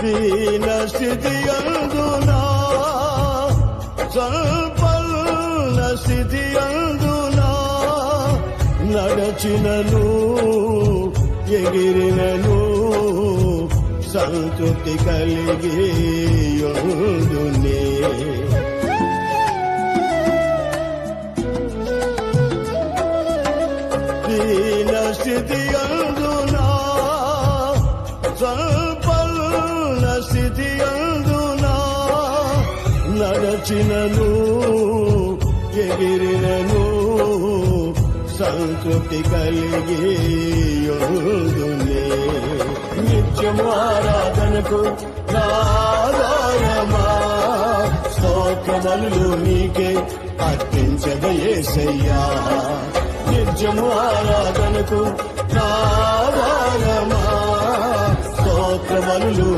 దీన స్థితి అందునా? సంపన్న స్థితి అందునా? నడచినను ఎగిరినను సంతృప్తి కలిగి ఉండునే దీన స్థితి అందునా? సంపన్న నడచినను ఎగిరినను సంతృప్తి కలిగి ఉండునే నిత్యము ఆరాధనకు నారాయమా స్తోత్రములు నీకే అర్పించదయేసయ్యా నిత్యము ఆరాధనకు నారాయమా స్తోత్రములు